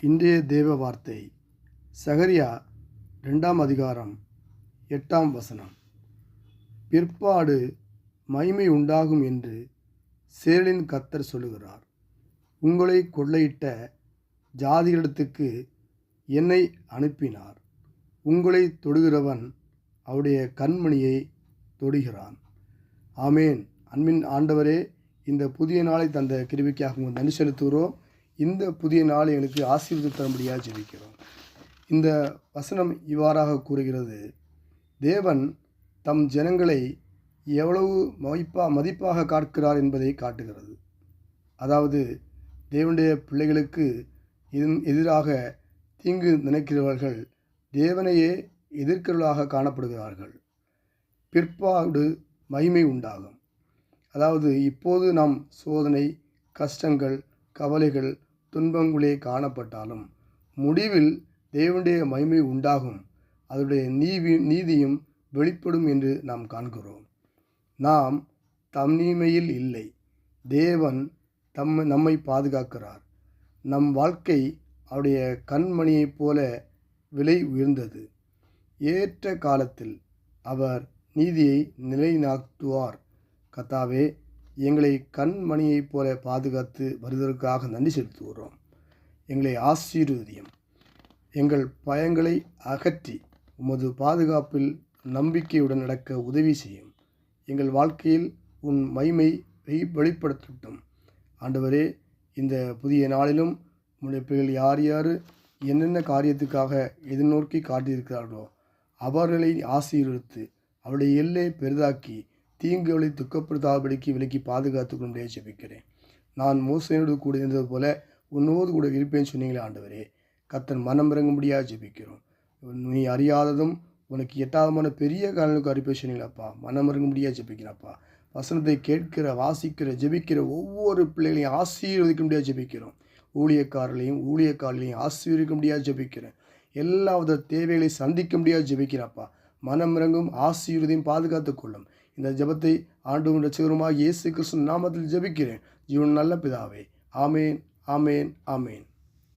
இன்றைய தேவ வார்த்தை சகரியா ரெண்டாம் அதிகாரம் எட்டாம் வசனம். பிற்பாடு மைமை உண்டாகும் என்று சேரலின் கத்தர் சொல்லுகிறார். உங்களை கொள்ளையிட்ட ஜாதிகளிடத்துக்கு என்னை அனுப்பினார். உங்களை தொடுகிறவன் அவருடைய கண்மணியை தொடுகிறான். ஆமேன். அன்பின் ஆண்டவரே இந்த புதிய நாளை தந்த கிருவிக்காக உங்கள் நன்றி செலுத்துகிறோம். இந்த புதிய நாள் எங்களுக்கு ஆசீர்வாதம் தரும்படியாக ஜெபிக்கிறோம். இந்த வசனம் இவ்வாறாக கூறுகிறது. தேவன் தம் ஜனங்களை எவ்வளவு மதிப்பா மதிப்பாக காட்கிறார் என்பதை காட்டுகிறது. அதாவது தேவனுடைய பிள்ளைகளுக்கு எதிராக தீங்கு நினைக்கிறவர்கள் தேவனையே எதிர்க்கிறவர்களாக காணப்படுகிறார்கள். பிற்பாடு மகிமை உண்டாகும். அதாவது இப்போது நாம் சோதனை கஷ்டங்கள் கவலைகள் துன்பங்களே காணப்பட்டாலும் முடிவில் தேவனுடைய மகிமை உண்டாகும். அதனுடைய நீதி நீதியும் வெளிப்படும் என்று நாம் காண்கிறோம். நாம் தனிமையில் இல்லை. தேவன் தம் நம்மை பாதுகாக்கிறார். நம் வாழ்க்கை அவருடைய கண்மணியைப் போல விலை உயர்ந்தது. ஏற்ற காலத்தில் அவர் நீதியை நிலைநாட்டுவார். கத்தாவே எங்களை கண்மணியைப் போல பாதுகாத்து வருவதற்காக நன்றி செலுத்துகிறோம். எங்களை ஆசீர்வதியம். எங்கள் பயங்களை அகற்றி உமது பாதுகாப்பில் நம்பிக்கையுடன் நடக்க உதவி செய்யும். எங்கள் வாழ்க்கையில் உன் மைமை வெளிப்படுத்தட்டும். ஆண்டவரே இந்த புதிய நாளிலும் உம்முடைய பிள்ளைகள் யார் யார் என்னென்ன காரியத்துக்காக எதிர்நோக்கி காட்டியிருக்கிறார்களோ அவர்களை ஆசீர்வதித்து அவருடைய எல்லை பெரிதாக்கி தீங்குகளை துக்கப்படுத்தாதபடிக்கு விலக்கி பாதுகாத்து கொண்டே ஜெபிக்கிறேன். நான் மோசையோடு கூட இருந்தது போல உன்னோடு கூட இருப்பேன்னு சொன்னீங்களே ஆண்டவரே. கத்தன் மனம் இறங்கும்படியாக ஜெபிக்கிறோம். நீ அறியாததும் உனக்கு எட்டாதமான பெரிய காலனுக்கு அறிப்பை சொன்னீங்களாப்பா மனம் இறங்கும்படியாக ஜெபிக்கிறப்பா வசனத்தை கேட்கிற வாசிக்கிற ஜெபிக்கிற ஒவ்வொரு பிள்ளைகளையும் ஆசீர்வதிக்க முடியாது ஜெபிக்கிறோம். ஊழியக்காரர்களையும் ஊழியக்காரர்களையும் ஆசீர்வதிக்க முடியாது ஜெபிக்கிறேன். எல்லா வித தேவைகளையும் சந்திக்க முடியாது ஜெபிக்கிறாப்பா மனம் இறங்கும் ஆசீர்வதியும் பாதுகாத்துக் கொள்ளும் இந்த ஜெபத்தை ஆண்டும் ரசிகருமாக இயேசு கிருஷ்ணன் நாமத்தில் ஜபிக்கிறேன். ஜீவன் நல்ல பிதாவே. ஆமேன் ஆமேன் ஆமேன்.